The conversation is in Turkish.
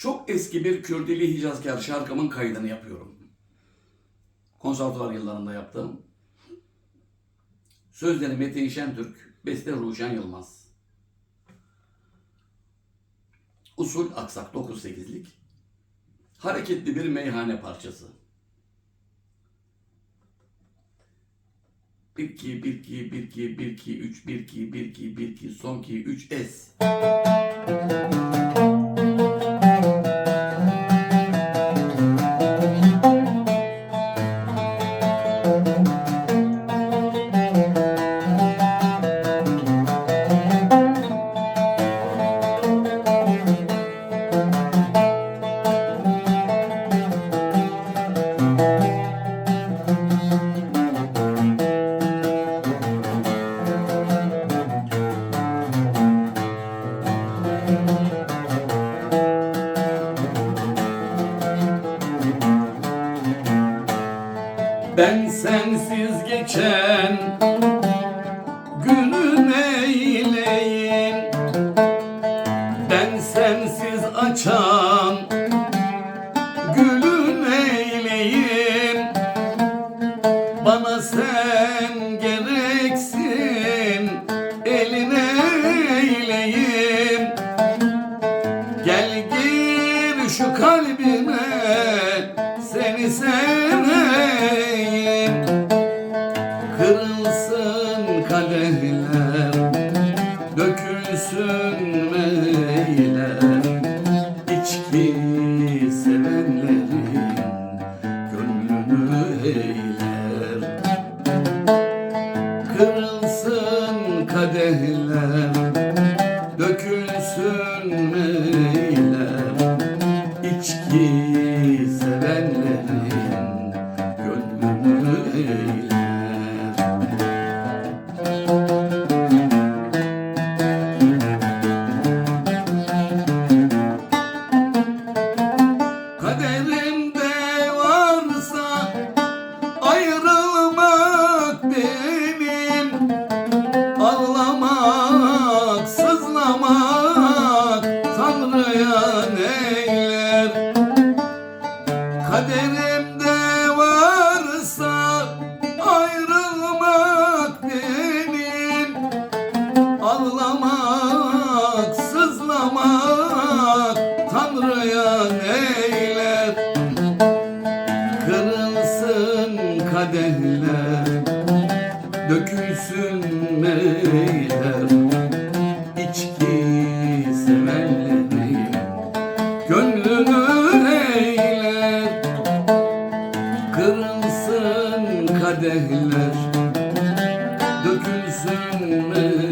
Çok eski bir Kürdili Hicazkar şarkımın kaydını yapıyorum. Konservatuvar yıllarında yaptım. Sözleri Metin Şentürk, beste Ruşen Yılmaz. Usul aksak 9-8'lik. Hareketli bir meyhane parçası. 1 2 1 2 1 2 1 2 3 1 2 1 2 1 2 son 2 3 es. Ben sensiz geçen günü neyleyim Ben sensiz açan gülü neyleyim Bana sen gereksin eline eyleyim. Gel gir şu kalbime dökülsün meyler İçki sevenlerin gönlünü eğler Kırılsın kadehler Dökülsün meyler. İçki sızlamak Tanrı'ya neyler Kaderimde varsa ayrılmak benim. Ağlamak, sızlamak Tanrı'ya neyler Gönlünü eğler Kırılsın kadehler Dökülsün